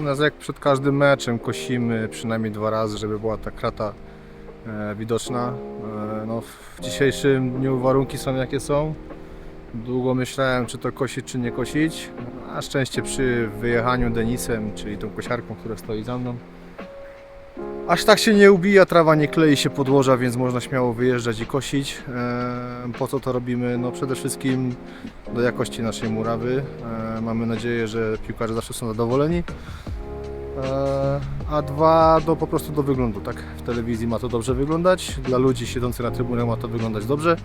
U nas jak przed każdym meczem kosimy przynajmniej dwa razy, żeby była ta krata e, widoczna. E, no, w dzisiejszym dniu warunki są jakie są. Długo myślałem, czy to kosić, czy nie kosić. A szczęście przy wyjechaniu Denisem, czyli tą kosiarką, która stoi za mną. Aż tak się nie ubija, trawa nie klei się podłoża, więc można śmiało wyjeżdżać i kosić. E, Po co to robimy? No przede wszystkim do jakości naszej murawy. E, Mamy nadzieję, że piłkarze zawsze są zadowoleni. E, A dwa, do, po prostu do wyglądu, tak? W telewizji ma to dobrze wyglądać, dla ludzi siedzących na trybunach ma to wyglądać dobrze.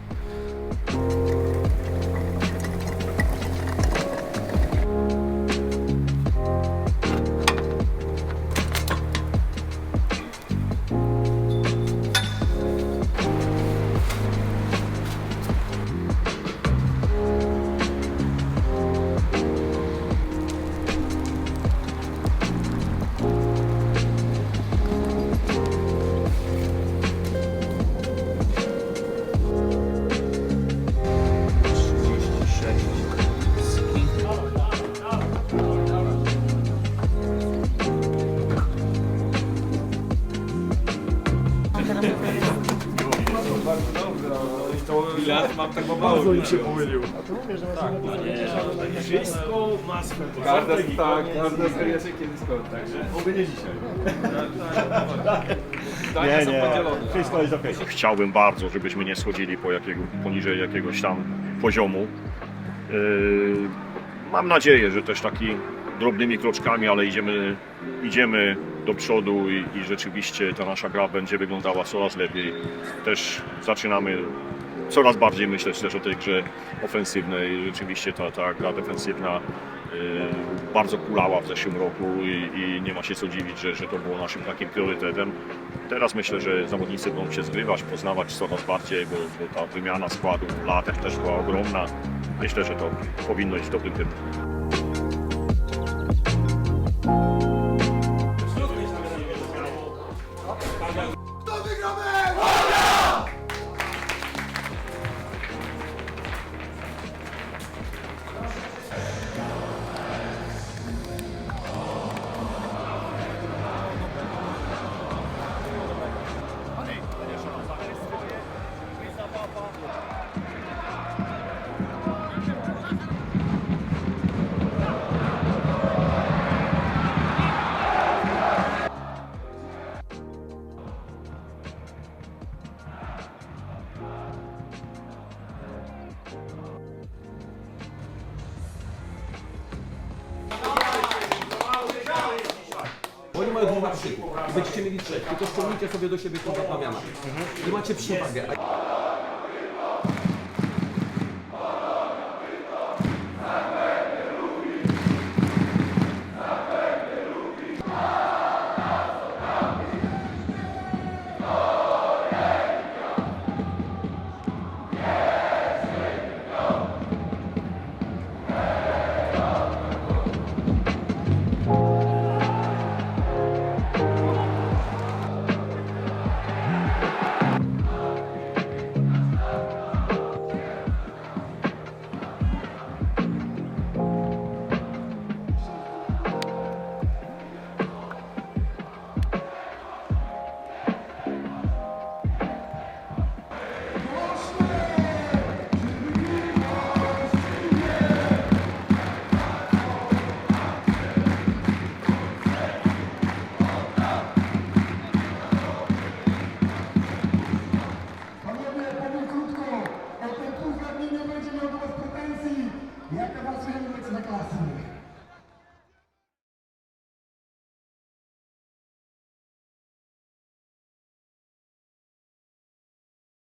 Każda, tak, każda seria się kiedyś skończy. Także oby nie dzisiaj. Nie, są nie, podzielone. wszystko jest okej. Chciałbym bardzo, żebyśmy nie schodzili po jakiego, poniżej jakiegoś tam poziomu. Yy, mam nadzieję, że też taki drobnymi kroczkami, ale idziemy, idziemy do przodu i, i rzeczywiście ta nasza gra będzie wyglądała coraz lepiej. Też zaczynamy coraz bardziej myśleć też o tej grze ofensywnej. Rzeczywiście ta, ta gra defensywna yy, bardzo kulała w zeszłym roku i, i nie ma się co dziwić, że, że to było naszym takim priorytetem. Teraz myślę, że zawodnicy będą się zgrywać, poznawać coraz bardziej, bo, bo ta wymiana składu w latach też była ogromna. Myślę, że to powinno iść w dobrym kierunku. Mają dwóch na krzyku. Będziecie mieli trzech, tylko ściągnijcie sobie do siebie tą zapawiana. I macie przewagę.